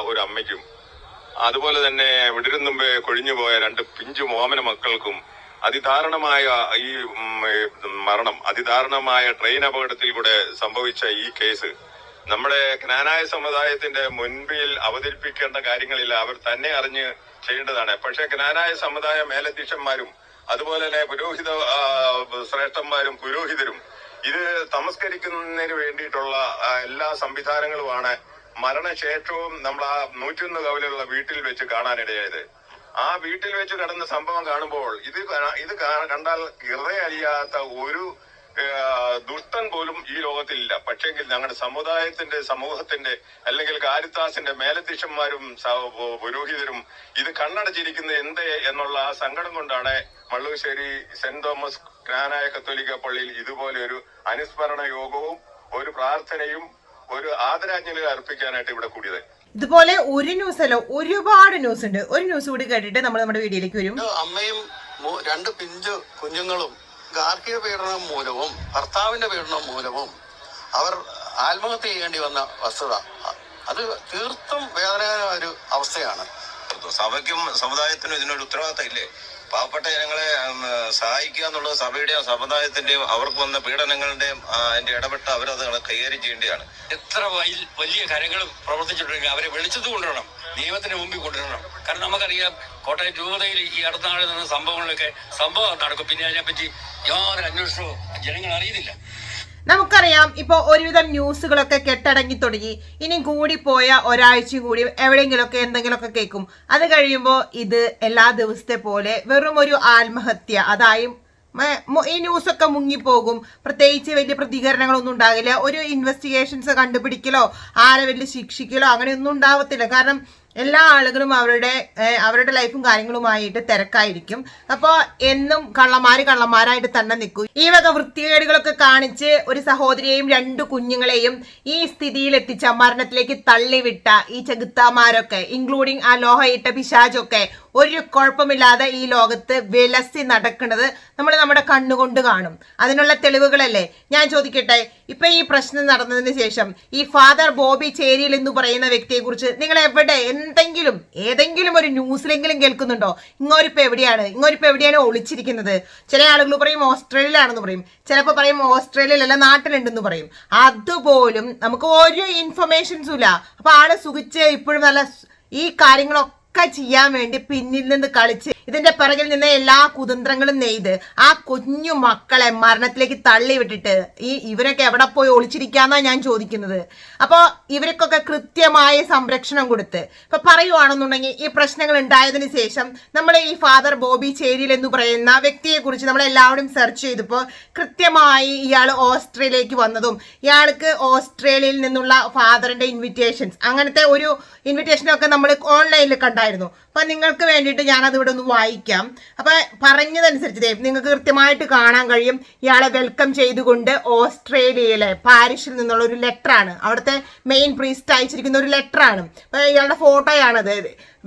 ഒരു അമ്മയ്ക്കും അതുപോലെ തന്നെ വിടരും മുമ്പേ കൊഴിഞ്ഞുപോയ രണ്ട് പിഞ്ചു മോമന മക്കൾക്കും അതിദാരുണമായ ഈ മരണം അതിദാരുണമായ ട്രെയിൻ അപകടത്തിൽ കൂടെ സംഭവിച്ച ഈ കേസ്. നമ്മുടെ ജ്ഞാനായ സമുദായത്തിന്റെ മുൻപിൽ അവതരിപ്പിക്കേണ്ട കാര്യങ്ങളില്ല. അവർ തന്നെ അറിഞ്ഞ് ചെയ്യേണ്ടതാണ്. പക്ഷെ ജ്ഞാനായ സമുദായ മേലധ്യക്ഷന്മാരും അതുപോലെ തന്നെ പുരോഹിത ശ്രേഷ്ഠന്മാരും പുരോഹിതരും ഇത് തമസ്കരിക്കുന്നതിന് വേണ്ടിയിട്ടുള്ള എല്ലാ സംവിധാനങ്ങളുമാണ് മരണശേഷവും നമ്മൾ ആ നൂറ്റൊന്ന് കവലുള്ള വീട്ടിൽ വെച്ച് കാണാനിടയായത്. ആ വീട്ടിൽ വെച്ച് കടന്ന സംഭവം കാണുമ്പോൾ ഇത് ഇത് കണ്ടാൽ ഇറയറിയാത്ത ഒരു ദുഷ്ടൻ പോലും ഈ ലോകത്തിലില്ല. പക്ഷെങ്കിൽ ഞങ്ങളുടെ സമുദായത്തിന്റെ സമൂഹത്തിന്റെ അല്ലെങ്കിൽ കാരിത്താസിന്റെ മേലധ്യക്ഷന്മാരും പുരോഹിതരും ഇത് കണ്ണടച്ചിരിക്കുന്നത് എന്ത് എന്നുള്ള ആ സങ്കടം കൊണ്ടാണ് മള്ളൂശ്ശേരി സെന്റ് തോമസ് ജ്ഞാനായ കത്തോലിക്ക പള്ളിയിൽ ഇതുപോലെ ഒരു അനുസ്മരണ യോഗവും ഒരു പ്രാർത്ഥനയും ഒരു ആദരാഞ്ജലി അർപ്പിക്കാനായിട്ട് ഇവിടെ കൂടിയത്. ഇതുപോലെ ഒരു ന്യൂസ് അല്ല ഒരുപാട് ന്യൂസ് ഉണ്ട്. ഒരു ന്യൂസ് കൂടി കേട്ടിട്ട് നമ്മൾ നമ്മുടെ വീഡിയോയിലേക്ക് വരും. അമ്മയും രണ്ട് പിഞ്ച് കുഞ്ഞുങ്ങളും ഗാർഹിക പീഡനം മൂലവും ഭർത്താവിന്റെ പീഡനം മൂലവും അവർ ആത്മഹത്യ ചെയ്യേണ്ടി വന്ന വസ്തുത. അത് തീർത്തും വേദനകര ഒരു അവസ്ഥയാണ്. സഭയ്ക്കും സമുദായത്തിനും ഇതിനൊരു ഉത്തരവാദിത്തം ഇല്ലേ? പാവപ്പെട്ട ജനങ്ങളെ സഹായിക്കുക എന്നുള്ളത് സഭയുടെയും സമുദായത്തിന്റെയും അവർക്ക് വന്ന പീഡനങ്ങളുടെയും അതിന്റെ ഇടപെട്ട് അവരത് കൈകാര്യം ചെയ്യേണ്ടതാണ് എത്ര വലിയ കാര്യങ്ങൾ പ്രവർത്തിച്ചിട്ടുണ്ടെങ്കിൽ അവരെ വെളിച്ചത്ത് കൊണ്ടുവരണം. നിയമത്തിന് മുമ്പിൽ കൊണ്ടുവരണം. കാരണം നമുക്കറിയാം കോട്ടയം രൂപതയിൽ ഈ അടുത്ത നാളിൽ നടന്ന സംഭവങ്ങളിലൊക്കെ സംഭവം നടക്കും. പിന്നെ അതിനെപ്പറ്റി യാതൊരു അന്വേഷണവും ജനങ്ങൾ അറിയുന്നില്ല. നമുക്കറിയാം ഇപ്പോൾ ഒരുവിധം ന്യൂസുകളൊക്കെ കെട്ടടങ്ങി തുടങ്ങി. ഇനി പോയ ഒരാഴ്ച കൂടി എവിടെയെങ്കിലുമൊക്കെ എന്തെങ്കിലുമൊക്കെ കേൾക്കും. അത് കഴിയുമ്പോൾ ഇത് എല്ലാ ദിവസത്തെ പോലെ വെറും ഒരു ആത്മഹത്യ. അതായും ഈ ന്യൂസൊക്കെ മുങ്ങിപ്പോകും. പ്രത്യേകിച്ച് വലിയ പ്രതികരണങ്ങളൊന്നും ഉണ്ടാകില്ല. ഒരു ഇൻവെസ്റ്റിഗേഷൻസ് കണ്ടുപിടിക്കലോ ആരെ വലിയ ശിക്ഷിക്കലോ അങ്ങനെയൊന്നും ഉണ്ടാവത്തില്ല. കാരണം എല്ലാ ആളുകളും അവരുടെ അവരുടെ ലൈഫും കാര്യങ്ങളുമായിട്ട് തിരക്കായിരിക്കും. അപ്പോൾ എന്നും കള്ളമാര് കള്ളന്മാരായിട്ട് തന്നെ നിൽക്കും. ഈ വക വൃത്തികേടുകളൊക്കെ കാണിച്ച് ഒരു സഹോദരിയെയും രണ്ടു കുഞ്ഞുങ്ങളെയും ഈ സ്ഥിതിയിൽ എത്തിച്ച മരണത്തിലേക്ക് തള്ളിവിട്ട ഈ ചെകുത്താമാരൊക്കെ ഇൻക്ലൂഡിങ് ആ ലോഹയിട്ട പിശാചൊക്കെ ഒരു കുഴപ്പമില്ലാതെ ഈ ലോകത്ത് വിലസി നടക്കുന്നത് നമ്മൾ നമ്മുടെ കണ്ണുകൊണ്ട് കാണും. അതിനുള്ള തെളിവുകളല്ലേ? ഞാൻ ചോദിക്കട്ടെ ഇപ്പൊ ഈ പ്രശ്നം നടന്നതിന് ശേഷം ഈ ഫാദർ ബോബി ചേരിയിൽ എന്ന് പറയുന്ന വ്യക്തിയെ കുറിച്ച് നിങ്ങൾ എവിടെ എന്തെങ്കിലും ഏതെങ്കിലും ഒരു ന്യൂസിലെങ്കിലും കേൾക്കുന്നുണ്ടോ? ഇങ്ങോരിപ്പോ എവിടെയാണ്? ഇങ്ങോരിപ്പോ എവിടെയാണ് ഒളിച്ചിരിക്കുന്നത്? ചില ആളുകൾ പറയും ഓസ്ട്രേലിയയിലാണെന്ന് പറയും. ചിലപ്പോൾ പറയും ഓസ്ട്രേലിയയിലല്ല നാട്ടിലുണ്ടെന്ന് പറയും. അതുപോലും നമുക്ക് ഒരു ഇൻഫർമേഷൻസും ഇല്ല. അപ്പൊ ആൾ സുഖിച്ച് ഇപ്പോഴും നല്ല ഈ കാര്യങ്ങളൊക്കെ ഒക്കെ ചെയ്യാൻ വേണ്ടി പിന്നിൽ നിന്ന് കളിച്ച് ഇതിന്റെ പിറകിൽ നിന്ന് എല്ലാ കുതന്ത്രങ്ങളും നെയ്ത് ആ കുഞ്ഞു മക്കളെ മരണത്തിലേക്ക് തള്ളി വിട്ടിട്ട് ഈ ഇവരൊക്കെ എവിടെ പോയി ഒളിച്ചിരിക്കാന്നാ ഞാൻ ചോദിക്കുന്നത്. അപ്പോൾ ഇവർക്കൊക്കെ കൃത്യമായ സംരക്ഷണം കൊടുത്ത് ഇപ്പൊ പറയുവാണെന്നുണ്ടെങ്കിൽ ഈ പ്രശ്നങ്ങൾ ഉണ്ടായതിനു ശേഷം നമ്മൾ ഈ ഫാദർ ബോബി ചേരിയിൽ എന്ന് പറയുന്ന വ്യക്തിയെ കുറിച്ച് നമ്മൾ എല്ലാവരും സെർച്ച് ചെയ്തപ്പോൾ കൃത്യമായി ഇയാൾ ഓസ്ട്രേലിയയിലേക്ക് വന്നതും ഇയാൾക്ക് ഓസ്ട്രേലിയയിൽ നിന്നുള്ള ഫാദറിന്റെ ഇൻവിറ്റേഷൻസ് അങ്ങനത്തെ ഒരു ഇൻവിറ്റേഷനൊക്കെ നമ്മൾ ഓൺലൈനിൽ കണ്ടായിരുന്നു അപ്പൊ നിങ്ങൾക്ക് വേണ്ടിയിട്ട് ഞാനത് ഇവിടെ ഒന്ന് വായിക്കാം. അപ്പൊ പറഞ്ഞതനുസരിച്ച് നിങ്ങൾക്ക് കൃത്യമായിട്ട് കാണാൻ കഴിയും. ഇയാളെ വെൽക്കം ചെയ്തുകൊണ്ട് ഓസ്ട്രേലിയയിലെ പാരിഷിൽ നിന്നുള്ള ഒരു ലെറ്ററാണ്. അവിടുത്തെ മെയിൻ പ്രീസ്റ്റ് അയച്ചിരിക്കുന്ന ഒരു ലെറ്ററാണ്. അപ്പൊ ഇയാളുടെ ഫോട്ടോയാണത്.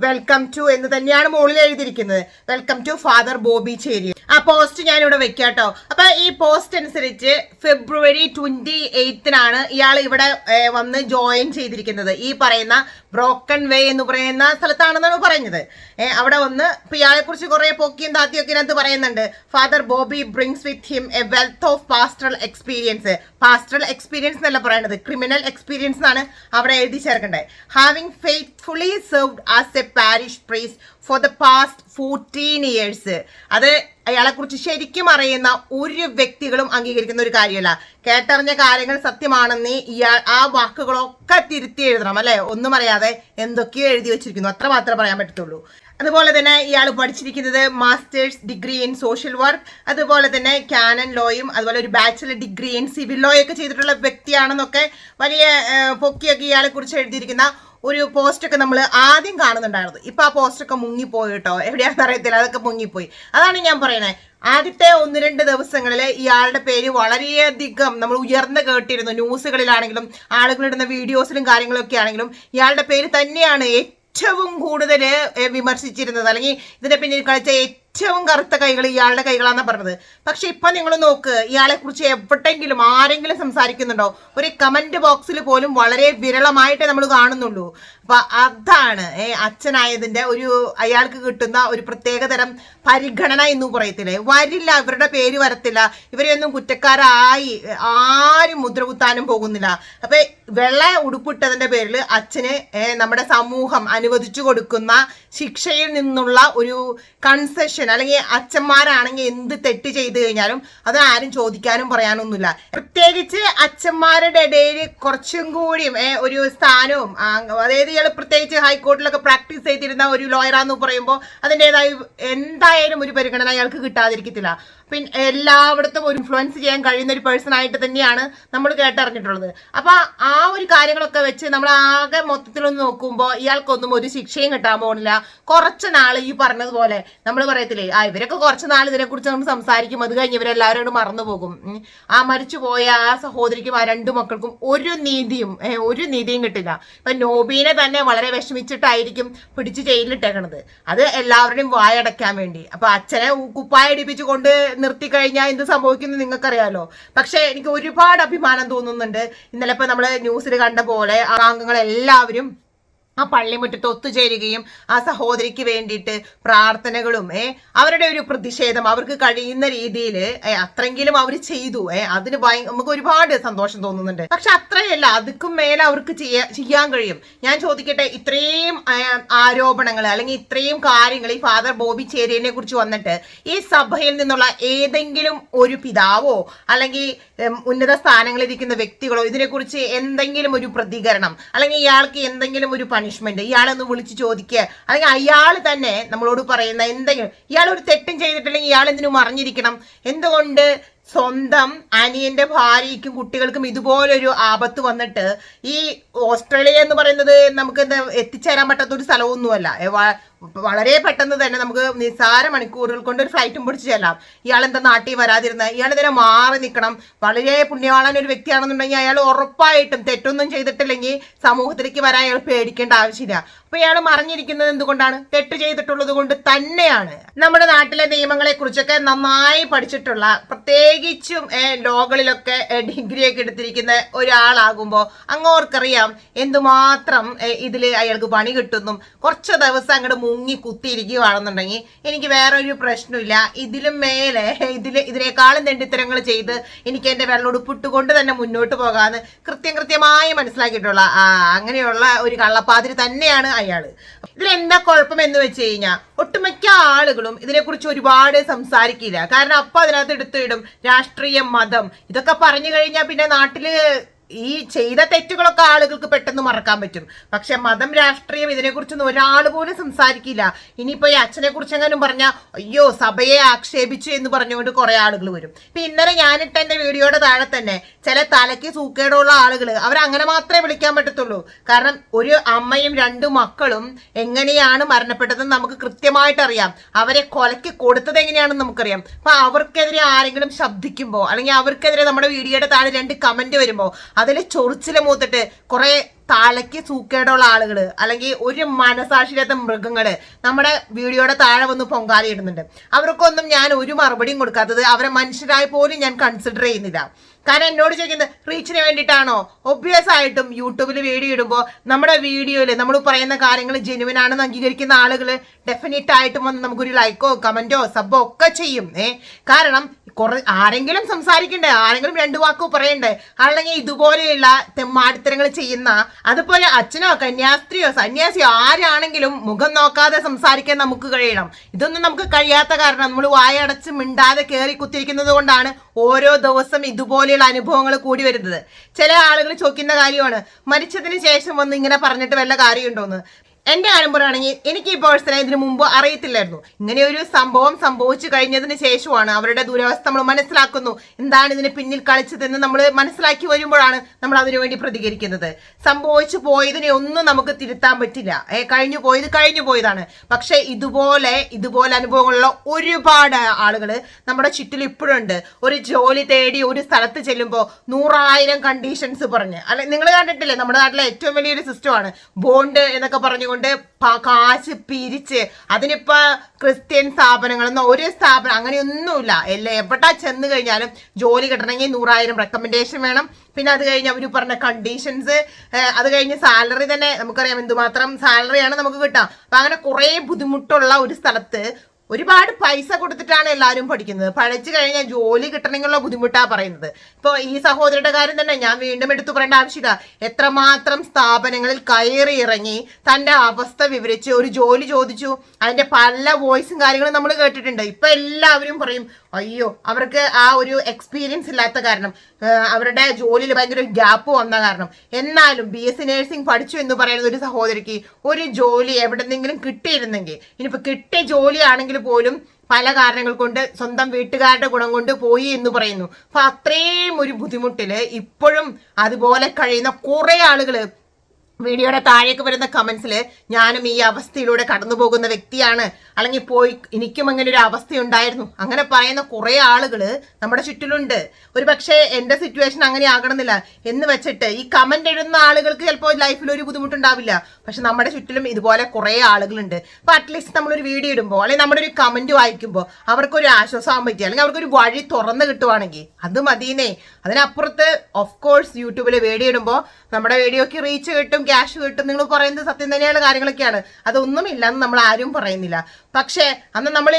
വെൽക്കം ടു എന്ന് തന്നെയാണ് മുകളിൽ എഴുതിയിരിക്കുന്നത്. വെൽക്കം ടു ഫാദർ ബോബി ചേരി. ആ പോസ്റ്റ് ഞാനിവിടെ വെക്കാം വെക്കാട്ടോ അപ്പൊ ഈ പോസ്റ്റ് അനുസരിച്ച് ഫെബ്രുവരി ട്വന്റി എയ്ത്തിനാണ് ഇയാൾ ഇവിടെ വന്ന് ജോയിൻ ചെയ്തിരിക്കുന്നത്. ഈ പറയുന്ന ബ്രോക്കൺ വേ എന്ന് പറയുന്ന സ്ഥലത്താണെന്നാണ് പറയുന്നത്. ഏ, അവിടെ ഒന്ന് ഇപ്പൊ ഇയാളെ കുറിച്ച് കുറെ പൊക്കിയും താത്തിയൊക്കെ ഇതിനകത്ത് പറയുന്നുണ്ട്. Father Bobby brings with him a wealth of pastoral experience pastoral experience എന്നല്ല പറയുന്നത് ക്രിമിനൽ എക്സ്പീരിയൻസ് എന്നാണ് അവിടെ എഴുതി ചേർക്കേണ്ടത് having faithfully served as a parish priest for the past fourteen years അത് അയാളെ കുറിച്ച് ശരിക്കും അറിയുന്ന ഒരു വ്യക്തികളും അംഗീകരിക്കുന്ന ഒരു കാര്യമല്ല. കേട്ടറിഞ്ഞ കാര്യങ്ങൾ സത്യമാണെന്ന് ഇയാൾ ആ വാക്കുകളൊക്കെ തിരുത്തി എഴുതണം അല്ലെ? ഒന്നും അറിയാതെ എന്തൊക്കെയോ എഴുതി വെച്ചിരിക്കുന്നു. അത്ര മാത്രമേ പറയാൻ പറ്റത്തുള്ളൂ. അതുപോലെ തന്നെ ഇയാൾ പഠിച്ചിരിക്കുന്നത് masters degree in social work. അതുപോലെ തന്നെ ക്യാനൻ ലോയും അതുപോലെ ഒരു ബാച്ചിലർ ഡിഗ്രി ഇൻ സിവിൽ ലോയൊക്കെ ചെയ്തിട്ടുള്ള വ്യക്തിയാണെന്നൊക്കെ വലിയ പൊക്കിയൊക്കെ ഇയാളെ കുറിച്ച് എഴുതിയിരിക്കുന്ന ഒരു പോസ്റ്റൊക്കെ നമ്മൾ ആദ്യം കാണുന്നുണ്ടായിരുന്നു. ഇപ്പം ആ പോസ്റ്റൊക്കെ മുങ്ങിപ്പോയി കേട്ടോ. എവിടെയാണെന്ന് അറിയത്തില്ല. അതൊക്കെ മുങ്ങിപ്പോയി അതാണ് ഞാൻ പറയണേ. ആദ്യത്തെ ഒന്ന് രണ്ട് ദിവസങ്ങളിൽ ഇയാളുടെ പേര് വളരെയധികം നമ്മൾ ഉയർന്നു കേട്ടിരുന്നു. ന്യൂസുകളിലാണെങ്കിലും ആളുകളിടുന്ന വീഡിയോസിലും കാര്യങ്ങളൊക്കെ ആണെങ്കിലും ഇയാളുടെ പേര് തന്നെയാണ് ഏറ്റവും കൂടുതൽ വിമർശിച്ചിരുന്നത്. അല്ലെങ്കിൽ ഇതിനെ പിന്നിൽ കളിച്ച ഏറ്റവും കറുത്ത കൈകൾ ഇയാളുടെ കൈകളാന്നാ പറഞ്ഞത്. പക്ഷെ ഇപ്പൊ നിങ്ങൾ നോക്ക് ഇയാളെ കുറിച്ച് എവിടെങ്കിലും ആരെങ്കിലും സംസാരിക്കുന്നുണ്ടോ? ഒരു കമന്റ് ബോക്സിൽ പോലും വളരെ വിരളമായിട്ടേ നമ്മൾ കാണുന്നുള്ളൂ. അപ്പൊ അതാണ് ഏ അച്ഛനായതിന്റെ ഒരു അയാൾക്ക് കിട്ടുന്ന ഒരു പ്രത്യേകതരം പരിഗണന എന്ന് പറയത്തില്ലേ? വരില്ല ഇവരുടെ പേര് വരത്തില്ല. ഇവരെയൊന്നും കുറ്റക്കാരായി ആരും മുദ്രകുത്താനും പോകുന്നില്ല. അപ്പൊ വെള്ള ഉടുപ്പിട്ടതിന്റെ പേരിൽ അച്ഛന് നമ്മുടെ സമൂഹം അനുവദിച്ചു കൊടുക്കുന്ന ശിക്ഷയിൽ നിന്നുള്ള ഒരു കൺസെഷൻ അല്ലെങ്കിൽ അച്ഛന്മാരാണെങ്കിൽ എന്ത് തെറ്റ് ചെയ്തു കഴിഞ്ഞാലും അത് ആരും ചോദിക്കാനും പറയാനൊന്നുമില്ല. പ്രത്യേകിച്ച് അച്ഛന്മാരുടെ ഇടയിൽ കുറച്ചും കൂടിയും ഒരു സ്ഥാനവും അതായത് ഇയാൾ പ്രത്യേകിച്ച് ഹൈക്കോർട്ടിലൊക്കെ പ്രാക്ടീസ് ചെയ്തിരുന്ന ഒരു ലോയറാന്ന് പറയുമ്പോൾ അതിന്റെതായ എന്തായാലും ഒരു പരിഗണന അയാൾക്ക് കിട്ടാതിരിക്കത്തില്ല. പിന്നെ എല്ലായിടത്തും ഒരു ഇൻഫ്ലുവൻസ് ചെയ്യാൻ കഴിയുന്ന ഒരു പേഴ്സൺ ആയിട്ട് തന്നെയാണ് നമ്മൾ കേട്ടറിഞ്ഞിട്ടുള്ളത്. അപ്പൊ ആ ഒരു കാര്യങ്ങളൊക്കെ വെച്ച് നമ്മൾ ആകെ മൊത്തത്തിലൊന്ന് നോക്കുമ്പോൾ ഇയാൾക്കൊന്നും ഒരു ശിക്ഷയും കിട്ടാൻ പോകുന്നില്ല കുറച്ച് നാൾ ഈ പറഞ്ഞതുപോലെ നമ്മൾ പറയത്തില്ലേ ആ ഇവരൊക്കെ കുറച്ച് നാൾ ഇതിനെക്കുറിച്ച് നമ്മൾ സംസാരിക്കും അത് കഴിഞ്ഞ് ഇവരെല്ലാവരോടും മറന്നു പോകും. ആ മരിച്ചുപോയ ആ സഹോദരിക്കും ആ രണ്ടു മക്കൾക്കും ഒരു നീതിയും ഒരു നീതിയും കിട്ടില്ല. ഇപ്പൊ നോബീനെ തന്നെ വളരെ വിഷമിച്ചിട്ടായിരിക്കും പിടിച്ച് ജയിലിലിട്ടേക്കണത്. അത് എല്ലാവരുടെയും വായടയ്ക്കാൻ വേണ്ടി. അപ്പൊ അച്ഛനെ കുപ്പായ അടിപ്പിച്ചു കൊണ്ട് നിർത്തി കഴിഞ്ഞാൽ എന്ത് സംഭവിക്കുന്നു നിങ്ങൾക്കറിയാലോ. പക്ഷെ എനിക്ക് ഒരുപാട് അഭിമാനം തോന്നുന്നുണ്ട്. ഇന്നലെ ഇപ്പൊ നമ്മൾ ന്യൂസിൽ കണ്ട പോലെ അംഗങ്ങളെല്ലാവരും ആ പള്ളിമുറ്റത്ത് ഒത്തുചേരുകയും ആ സഹോദരിക്ക് വേണ്ടിയിട്ട് പ്രാർത്ഥനകളും ഏ അവരുടെ ഒരു പ്രതിഷേധം അവർക്ക് കഴിയുന്ന രീതിയിൽ അത്രയെങ്കിലും അവർ ചെയ്തു. ഏ അതിന് ഭയ നമുക്ക് ഒരുപാട് സന്തോഷം തോന്നുന്നുണ്ട്. പക്ഷെ അത്രയല്ല അതുക്കും മേലെ അവർക്ക് ചെയ്യാ- ചെയ്യാൻ കഴിയും. ഞാൻ ചോദിക്കട്ടെ ഇത്രയും ആരോപണങ്ങൾ അല്ലെങ്കിൽ ഇത്രയും കാര്യങ്ങൾ ഈ ഫാദർ ബോബി ചേരിയനെ കുറിച്ച് വന്നിട്ട് ഈ സഭയിൽ നിന്നുള്ള ഏതെങ്കിലും ഒരു പിതാവോ അല്ലെങ്കിൽ ഉന്നത സ്ഥാനങ്ങളിൽ ഇരിക്കുന്ന വ്യക്തികളോ ഇതിനെക്കുറിച്ച് എന്തെങ്കിലും ഒരു പ്രതികരണം അല്ലെങ്കിൽ ഇയാൾക്ക് എന്തെങ്കിലും ഒരു പണിഷ്മെന്റ് ഇയാളൊന്ന് വിളിച്ച് ചോദിക്കുക അല്ലെങ്കിൽ അയാൾ തന്നെ നമ്മളോട് പറയുന്ന എന്തെങ്കിലും ഇയാൾ ഒരു തെറ്റും ചെയ്തിട്ടില്ലെങ്കിൽ ഇയാൾ എന്തിനു മറിഞ്ഞിരിക്കണം എന്തുകൊണ്ട്? സ്വന്തം അനിയന്റെ ഭാര്യയ്ക്കും കുട്ടികൾക്കും ഇതുപോലൊരു ആപത്ത് വന്നിട്ട് ഈ ഓസ്ട്രേലിയ എന്ന് പറയുന്നത് നമുക്ക് എന്താ എത്തിച്ചേരാൻ പറ്റാത്ത ഒരു സ്ഥലമൊന്നുമല്ല. വളരെ പെട്ടെന്ന് തന്നെ നമുക്ക് നിസ്സാര മണിക്കൂറുകൾ കൊണ്ട് ഒരു ഫ്ലൈറ്റും പിടിച്ച് ചെല്ലാം. ഇയാൾ എന്താ നാട്ടിൽ വരാതിരുന്ന? ഇയാൾ ഇതിനെ മാറി നിൽക്കണം വളരെ പുണ്യവാളൻ ഒരു വ്യക്തിയാണെന്നുണ്ടെങ്കിൽ അയാൾ ഉറപ്പായിട്ടും തെറ്റൊന്നും ചെയ്തിട്ടില്ലെങ്കിൽ സമൂഹത്തിലേക്ക് വരാൻ അയാൾ പേടിക്കേണ്ട ആവശ്യമില്ല. അപ്പൊ ഇയാൾ മറിഞ്ഞിരിക്കുന്നത് എന്തുകൊണ്ടാണ്? തെറ്റ് ചെയ്തിട്ടുള്ളത് കൊണ്ട് തന്നെയാണ്. നമ്മുടെ നാട്ടിലെ നിയമങ്ങളെ കുറിച്ചൊക്കെ നന്നായി പഠിച്ചിട്ടുള്ള പ്രത്യേകിച്ചും ലോകളിലൊക്കെ ഡിഗ്രിയൊക്കെ എടുത്തിരിക്കുന്ന ഒരാളാകുമ്പോൾ അങ്ങോർക്കറിയാം എന്തുമാത്രം ഇതിൽ അയാൾക്ക് പണി കിട്ടുന്നു. കുറച്ച് ദിവസം അങ്ങോട്ട് മുങ്ങി കുത്തിയിരിക്കുകയാണെന്നുണ്ടെങ്കിൽ എനിക്ക് വേറെ ഒരു പ്രശ്നമില്ല. ഇതിലും മേലെ ഇതിൽ ഇതിനേക്കാളും തെണ്ടിത്തരങ്ങൾ ചെയ്ത് എനിക്ക് എന്റെ വെള്ളമുടുപ്പിട്ട് കൊണ്ട് തന്നെ മുന്നോട്ട് പോകാമെന്ന് കൃത്യം കൃത്യമായി മനസ്സിലാക്കിയിട്ടുള്ള അങ്ങനെയുള്ള ഒരു കള്ളപ്പാതിരി തന്നെയാണ് അയാൾ ഇതിലെന്താ കുഴപ്പം എന്ന് വെച്ച് കഴിഞ്ഞാൽ ഒട്ടുമിക്ക ആളുകളും ഇതിനെക്കുറിച്ച് ഒരുപാട് സംസാരിക്കില്ല. കാരണം അപ്പം അതിനകത്ത് എടുത്തിടും രാഷ്ട്രീയം മതം. ഇതൊക്കെ പറഞ്ഞു കഴിഞ്ഞാൽ പിന്നെ നാട്ടിൽ ഈ ചെയ്ത തെറ്റുകളൊക്കെ ആളുകൾക്ക് പെട്ടെന്ന് മറക്കാൻ പറ്റും. പക്ഷെ മതം രാഷ്ട്രീയം ഇതിനെക്കുറിച്ചൊന്നും ഒരാൾ പോലും സംസാരിക്കില്ല. ഇനിയിപ്പോ ഈ അച്ഛനെ കുറിച്ച് എങ്ങാനും പറഞ്ഞാൽ അയ്യോ സഭയെ ആക്ഷേപിച്ചു എന്ന് പറഞ്ഞുകൊണ്ട് കുറേ ആളുകൾ വരും. ഇപ്പൊ ഇന്നലെ ഞാനിട്ട എന്റെ വീഡിയോയുടെ താഴെ തന്നെ ചില തലയ്ക്ക് സൂക്കേടുള്ള ആളുകൾ അവരങ്ങനെ മാത്രമേ വിളിക്കാൻ പറ്റത്തുള്ളൂ. കാരണം ഒരു അമ്മയും രണ്ടു മക്കളും എങ്ങനെയാണ് മരണപ്പെട്ടതെന്ന് നമുക്ക് കൃത്യമായിട്ട് അറിയാം. അവരെ കൊലയ്ക്ക് കൊടുത്തത് എങ്ങനെയാണെന്ന് നമുക്കറിയാം. അപ്പൊ അവർക്കെതിരെ ആരെങ്കിലും ശബ്ദിക്കുമ്പോൾ അല്ലെങ്കിൽ അവർക്കെതിരെ നമ്മുടെ വീഡിയോയുടെ താഴെ രണ്ട് കമന്റ് വരുമ്പോൾ അതിൽ ചൊറിച്ചിൽ മൂത്തിട്ട് കുറെ തലയ്ക്ക് സൂക്കേടുള്ള ആളുകൾ അല്ലെങ്കിൽ ഒരു മനസാക്ഷിയില്ലാത്ത മൃഗങ്ങൾ നമ്മുടെ വീഡിയോയുടെ താഴെ വന്ന് പൊങ്കാലി ഇടുന്നുണ്ട്. അവർക്കൊന്നും ഞാൻ ഒരു മറുപടിയും കൊടുക്കാത്തത് അവരെ മനുഷ്യരായി പോലും ഞാൻ കൺസിഡർ ചെയ്യുന്നില്ല. കാരണം എന്നോട് ചോദിക്കുന്നത് റീച്ചിന് വേണ്ടിയിട്ടാണോ? ഒബ്വിയസ് ആയിട്ടും യൂട്യൂബിൽ വീഡിയോ ഇടുമ്പോൾ നമ്മുടെ വീഡിയോയിൽ നമ്മൾ പറയുന്ന കാര്യങ്ങൾ ജെനുവിൻ ആണെന്ന് അംഗീകരിക്കുന്ന ആളുകൾ ഡെഫിനറ്റ് ആയിട്ടും വന്ന് നമുക്കൊരു ലൈക്കോ കമന്റോ സബോ ഒക്കെ ചെയ്യും. കാരണം കുറെ ആരെങ്കിലും സംസാരിക്കണ്ടേ? ആരെങ്കിലും രണ്ടു വാക്കോ പറയണ്ടേ? അല്ലെങ്കിൽ ഇതുപോലെയുള്ള തെമ്മാടിത്തരങ്ങൾ ചെയ്യുന്ന അതുപോലെ അച്ഛനോ കന്യാസ്ത്രീയോ സന്യാസിയോ ആരാണെങ്കിലും മുഖം നോക്കാതെ സംസാരിക്കാൻ നമുക്ക് കഴിയണം. ഇതൊന്നും നമുക്ക് കഴിയാത്ത കാരണം നമ്മൾ വായടച്ച് മിണ്ടാതെ കയറി കുത്തിരിക്കുന്നത് കൊണ്ടാണ് ഓരോ ദിവസം ഇതുപോലെയുള്ള അനുഭവങ്ങൾ കൂടി വരുന്നത്. ചില ആളുകൾ ചോദിക്കുന്ന കാര്യമാണ് മരിച്ചതിന് ശേഷം വന്ന് ഇങ്ങനെ പറഞ്ഞിട്ട് വല്ല കാര്യമുണ്ടോന്ന്? കാര്യം പറയുകയാണെങ്കിൽ എനിക്ക് ഈ പേഴ്സണെ ഇതിനു മുമ്പ് അറിയത്തില്ലായിരുന്നു. ഇങ്ങനെ ഒരു സംഭവം സംഭവിച്ചു കഴിഞ്ഞതിന് ശേഷമാണ് അവരുടെ ദുരവസ്ഥ നമ്മൾ മനസ്സിലാക്കുന്നു. എന്താണ് ഇതിന് പിന്നിൽ കളിച്ചതെന്ന് നമ്മൾ മനസ്സിലാക്കി വരുമ്പോഴാണ് നമ്മൾ അതിനുവേണ്ടി പ്രതികരിക്കുന്നത്. സംഭവിച്ചു പോയതിനെ ഒന്നും നമുക്ക് തിരുത്താൻ പറ്റില്ല. ഏ കഴിഞ്ഞു പോയത് കഴിഞ്ഞു പോയതാണ്. പക്ഷേ ഇതുപോലെ ഇതുപോലെ അനുഭവങ്ങളുള്ള ഒരുപാട് ആളുകൾ നമ്മുടെ ചുറ്റിൽ ഇപ്പോഴുണ്ട് ഒരു ജോലി തേടി ഒരു സ്ഥലത്ത് ചെല്ലുമ്പോൾ നൂറായിരം കണ്ടീഷൻസ് പറഞ്ഞ്. അല്ലെ നിങ്ങൾ കണ്ടിട്ടില്ലേ? നമ്മുടെ നാട്ടിലെ ഏറ്റവും വലിയൊരു സിസ്റ്റമാണ് ബോണ്ട് എന്നൊക്കെ പറഞ്ഞുകൊണ്ട് കൊണ്ട് കാശ് പിരിച്ച് അതിനിപ്പോ ക്രിസ്ത്യൻ സ്ഥാപനങ്ങളൊന്നും ഒരു സ്ഥാപനം അങ്ങനെയൊന്നുമില്ല. എല്ലാ എവിടെ ചെന്ന് കഴിഞ്ഞാലും ജോലി കിട്ടണമെങ്കിൽ നൂറായിരം റെക്കമെൻഡേഷൻ വേണം. പിന്നെ അത് കഴിഞ്ഞ് അവർ പറഞ്ഞ കണ്ടീഷൻസ് അത് കഴിഞ്ഞ് സാലറി തന്നെ നമുക്കറിയാം. എന്തുമാത്രം സാലറിയാണ് നമുക്ക് കിട്ടുക. അപ്പം അങ്ങനെ കുറേ ബുദ്ധിമുട്ടുള്ള ഒരു സ്ഥലത്ത് ഒരുപാട് പൈസ കൊടുത്തിട്ടാണ് എല്ലാവരും പഠിക്കുന്നത്. പഠിച്ചു കഴിഞ്ഞാൽ ജോലി കിട്ടണമെന്നുള്ള ബുദ്ധിമുട്ടാ പറയുന്നത്. ഇപ്പോൾ ഈ സഹോദരിയുടെ കാര്യം തന്നെ ഞാൻ വീണ്ടും എടുത്തു പറയേണ്ട ആവശ്യമില്ല. എത്രമാത്രം സ്ഥാപനങ്ങളിൽ കയറി ഇറങ്ങി തന്റെ അവസ്ഥ വിവരിച്ച് ഒരു ജോലി ചോദിച്ചു. അതിന്റെ പല വോയിസും കാര്യങ്ങളും നമ്മൾ കേട്ടിട്ടുണ്ട്. ഇപ്പൊ എല്ലാവരും പറയും അയ്യോ അവർക്ക് ആ ഒരു എക്സ്പീരിയൻസ് ഇല്ലാത്ത കാരണം അവരുടെ ജോലിയിൽ ഭയങ്കര ഗ്യാപ്പ് വന്ന കാരണം. എന്നാലും ബി എസ് സി നഴ്സിംഗ് പഠിച്ചു എന്ന് പറയുന്ന ഒരു സഹോദരിക്ക് ഒരു ജോലി എവിടെന്നെങ്കിലും കിട്ടിയിരുന്നെങ്കിൽ ഇനിയിപ്പോൾ കിട്ടിയ ജോലിയാണെങ്കിൽ പോലും പല കാരണങ്ങൾ കൊണ്ട് സ്വന്തം വീട്ടുകാരുടെ ഗുണം കൊണ്ട് പോയി എന്ന് പറയുന്നു. അപ്പൊ അത്രയും ഒരു ബുദ്ധിമുട്ടിൽ ഇപ്പോഴും അതുപോലെ കഴിയുന്ന കുറെ ആളുകൾ വീഡിയോയുടെ താഴേക്ക് വരുന്ന കമൻസിൽ ഞാനും ഈ അവസ്ഥയിലൂടെ കടന്നു പോകുന്ന വ്യക്തിയാണ്. അല്ലെങ്കിൽ പോയി എനിക്കും അങ്ങനെ ഒരു അവസ്ഥ ഉണ്ടായിരുന്നു അങ്ങനെ പറയുന്ന കുറേ ആളുകൾ നമ്മുടെ ചുറ്റിലുണ്ട്. ഒരു പക്ഷേ എന്റെ സിറ്റുവേഷൻ അങ്ങനെ ആകണമെന്നില്ല. എന്ന് വെച്ചിട്ട് ഈ കമന്റ് എഴുതുന്ന ആളുകൾക്ക് ചിലപ്പോൾ ലൈഫിൽ ഒരു ബുദ്ധിമുട്ടുണ്ടാവില്ല. പക്ഷെ നമ്മുടെ ചുറ്റിലും ഇതുപോലെ കുറേ ആളുകളുണ്ട്. അപ്പോൾ അറ്റ്ലീസ്റ്റ് നമ്മളൊരു വീഡിയോ ഇടുമ്പോൾ അല്ലെങ്കിൽ നമ്മുടെ ഒരു കമന്റ് വായിക്കുമ്പോൾ അവർക്കൊരു ആശ്വാസമാകാൻ പറ്റി. അല്ലെങ്കിൽ അവർക്കൊരു വഴി തുറന്ന് കിട്ടുവാണെങ്കിൽ അത് മതിയെന്നേ. അതിനപ്പുറത്ത് ഓഫ് കോഴ്സ് യൂട്യൂബിൽ വീഡിയോ ഇടുമ്പോൾ നമ്മുടെ വീഡിയോക്ക് റീച്ച് കിട്ടും ക്യാഷ് കിട്ടും നിങ്ങൾ പറയുന്നത് സത്യം തന്നെയാണ് കാര്യങ്ങളൊക്കെയാണ്. അതൊന്നും ഇല്ലെന്ന് നമ്മൾ ആരും പറയുന്നില്ല. പക്ഷേ അന്ന് നമ്മൾ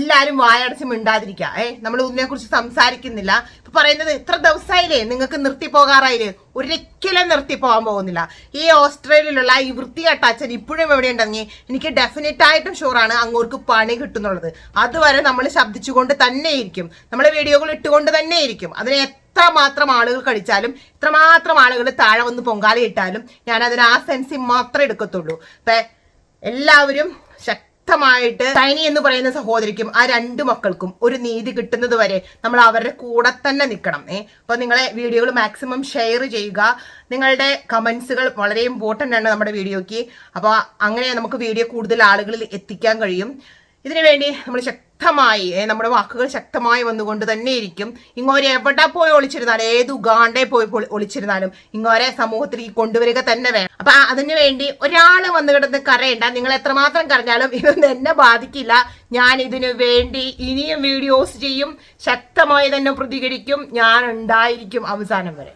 എല്ലാവരും വായടച്ച് മിണ്ടാതിരിക്കുക. ഏ നമ്മൾ ഒന്നിനെ കുറിച്ച് സംസാരിക്കുന്നില്ല. ഇപ്പൊ പറയുന്നത് ഇത്ര ദിവസമായില്ലേ നിങ്ങൾക്ക് നിർത്തി പോകാറായില്ലേ? ഒരിക്കലും നിർത്തി പോകാൻ പോകുന്നില്ല. ഈ ഓസ്ട്രേലിയയിലുള്ള ഈ വൃത്തികെട്ട അച്ഛൻ ഇപ്പോഴും എവിടെ ഉണ്ടെങ്കിൽ എനിക്ക് ഡെഫിനറ്റ് ആയിട്ടും ഷുവറാണ് അങ്ങോട്ട് പണി കിട്ടുന്നുള്ളത്. അതുവരെ നമ്മൾ ശബ്ദിച്ചുകൊണ്ട് തന്നെ ഇരിക്കും നമ്മൾ വീഡിയോകൾ ഇട്ടുകൊണ്ട് തന്നെ ഇരിക്കും അതിനെ എത്രമാത്രം ആളുകൾ കഴിച്ചാലും ഇത്രമാത്രം ആളുകൾ താഴെ വന്ന് പൊങ്കാല ഇട്ടാലും ഞാൻ അതിന് ആ സെൻസിൽ മാത്രമേ എടുക്കത്തുള്ളൂ. ഇപ്പൊ എല്ലാവരും ശക്തമായിട്ട് സൈനി എന്ന് പറയുന്ന സഹോദരിക്കും ആ രണ്ട് മക്കൾക്കും ഒരു നീതി കിട്ടുന്നത് വരെ നമ്മൾ അവരുടെ കൂടെ തന്നെ നിൽക്കണം. ഏ അപ്പൊ നിങ്ങളെ വീഡിയോകൾ മാക്സിമം ഷെയർ ചെയ്യുക. നിങ്ങളുടെ കമൻസുകൾ വളരെ ഇമ്പോർട്ടന്റ് ആണ് നമ്മുടെ വീഡിയോയ്ക്ക്. അപ്പോൾ അങ്ങനെ നമുക്ക് വീഡിയോ കൂടുതൽ ആളുകളിൽ എത്തിക്കാൻ കഴിയും. ഇതിനുവേണ്ടി നമ്മൾ ശക്തമായി നമ്മുടെ വാക്കുകൾ ശക്തമായി വന്നുകൊണ്ട് തന്നെ ഇരിക്കും ഇങ്ങോരെ എവിടെ പോയി ഒളിച്ചിരുന്നാലും ഏത് ഉഗാണ്ടെ പോയി ഒളിച്ചിരുന്നാലും ഇങ്ങോരെ സമൂഹത്തിലേക്ക് കൊണ്ടുവരിക തന്നെ വേണം. അപ്പൊ അതിനു വേണ്ടി ഒരാൾ വന്ന് കിടന്ന് കരയണ്ട. നിങ്ങൾ എത്രമാത്രം കരഞ്ഞാലും ഇതൊന്നും എന്നെ ബാധിക്കില്ല. ഞാൻ ഇതിനു വേണ്ടി ഇനിയും വീഡിയോസ് ചെയ്യും. ശക്തമായി തന്നെ പ്രതികരിക്കും. ഞാൻ ഉണ്ടായിരിക്കും അവസാനം വരെ.